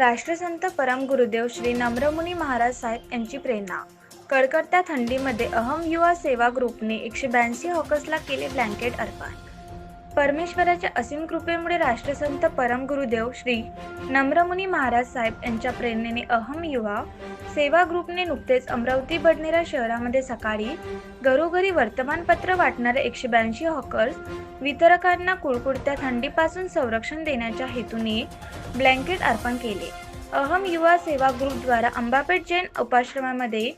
राष्ट्रसंत परम गुरुदेव श्री नम्रमुनी महाराज साहेब यांची प्रेरणा. कडकडत्या थंडीमध्ये अहम युवा सेवा ग्रुपने एकशे ब्याऐंशी हॉकर्सला केले ब्लँकेट अर्पण. परमेश्वराच्या असीम कृपेमुळे राष्ट्रसंत परम गुरुदेव श्री नम्रमुनी महाराज साहेब यांच्या प्रेरणेने अहम युवा सेवा ग्रुपने नुकतेच अमरावती बडनेरा शहरामध्ये सकाळी घरोघरी वर्तमानपत्र वाटणारे एकशे ब्याऐंशी हॉकर्स वितरकांना कुडकुडत्या थंडीपासून संरक्षण देण्याच्या हेतूने ब्लँकेट अर्पण केले. अहम युवा सेवा ग्रुपद्वारा अंबापेठ जैन उपाश्रमामध्ये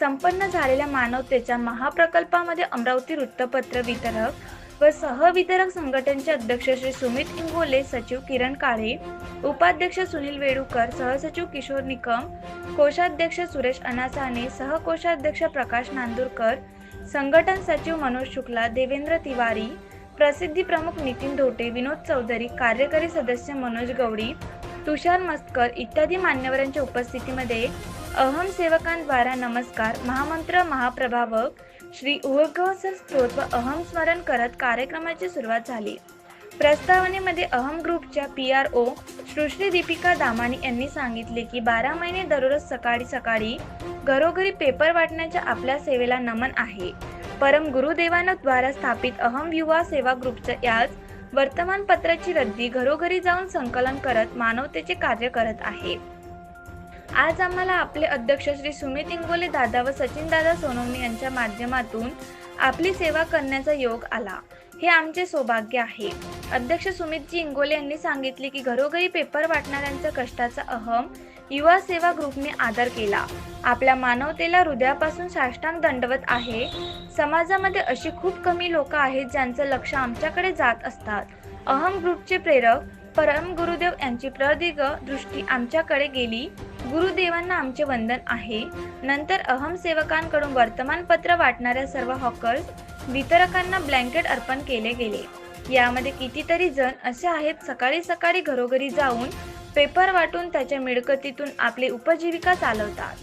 संपन्न झालेल्या मानवतेच्या महाप्रकल्पामध्ये अमरावती वृत्तपत्र वितरक व सहवितरक संघटनचे अध्यक्ष श्री सुमित इंगोले सचिव किरण काळे उपाध्यक्ष सुनील वेडूकर सहसचिव किशोर निकम कोषाध्यक्ष सुरेश अनासाने सहकोषाध्यक्ष प्रकाश नांदुरकर संघटन सचिव मनोज शुक्ला देवेंद्र तिवारी प्रसिद्धी प्रमुख नितीन धोटे विनोद चौधरी कार्यकारी सदस्य मनोज गवडी तुषार मस्कर इत्यादी मान्यवरांच्या उपस्थितीमध्ये अहम सेवकांद्वारा नमस्कार महामंत्र महाप्रभावक श्री उर्गवसर स्त्रोत व अहम स्मरण करत कार्यक्रमाची सुरुवात झाली. प्रस्तावनेमध्ये अहम ग्रुपच्या P R O Srishti Deepika Damani यांनी सांगितले की बारा महिने दररोज सकाळी सकाळी घरोघरी पेपर वाटण्याच्या आपल्या सेवेला नमन आहे. परम गुरुदेवानं द्वारा स्थापित अहम युवा सेवा ग्रुपच्या याच वर्तमानपत्राची रद्दी घरोघरी जाऊन संकलन करत मानवतेचे कार्य करत आहे. आज आम्हाला आपले अध्यक्ष श्री सुमित इंगोले दादा व सचिन दादा सोनवणे यांच्या माध्यमातून आपली सेवा करण्याचा योग आला. हे आमचे सौभाग्य आहे. अध्यक्ष सुमितजी इंगोले यांनी सांगितले की घरोघरी पेपर वाटणाऱ्यांच्या कष्टाचा अहम युवा सेवा ग्रुपने आदर केला. आपल्या मानवतेला हृदयापासून साष्टांग दंडवत आहे. समाजामध्ये अशी खूप कमी लोक आहेत ज्यांचं लक्ष आमच्याकडे जात असतात. अहम ग्रुपचे प्रेरक परम गुरुदेव यांची प्रदीर्घ दृष्टी आमच्याकडे गेली. गुरुदेवांना आमचे वंदन आहे. नंतर अहम सेवकांकडून वर्तमानपत्र वाटणाऱ्या सर्व हॉकर्स वितरकांना ब्लँकेट अर्पण केले गेले. यामध्ये कितीतरी जण असे आहेत सकाळी सकाळी घरोघरी जाऊन पेपर वाटून त्याच्या मिळकतीतून आपली उपजीविका चालवतात.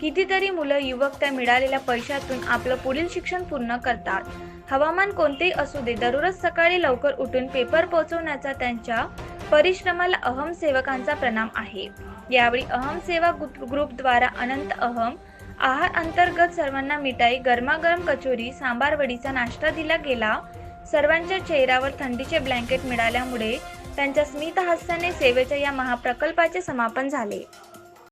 कितीतरी मुलं युवक त्या मिळालेल्या पैशातून आपलं पुढील शिक्षण पूर्ण करतात. हवामान कोणतेही असू दे दररोज सकाळी लवकर उठून पेपर पोहोचवण्याचा त्यांच्या परिश्रमाला अहम सेवकांचा प्रणाम आहे. यावेळी अहम सेवा ग्रुप ग्रुपद्वारा अनंत अहम आहार अंतर्गत सर्वांना मिठाई गरमागरम कचोरी सांबार वडीचा नाश्ता दिला गेला. सर्वांच्या चेहऱ्यावर थंडीचे ब्लँकेट मिळाल्यामुळे त्यांच्या स्मितहास्याने सेवेच्या या महाप्रकल्पाचे समापन झाले.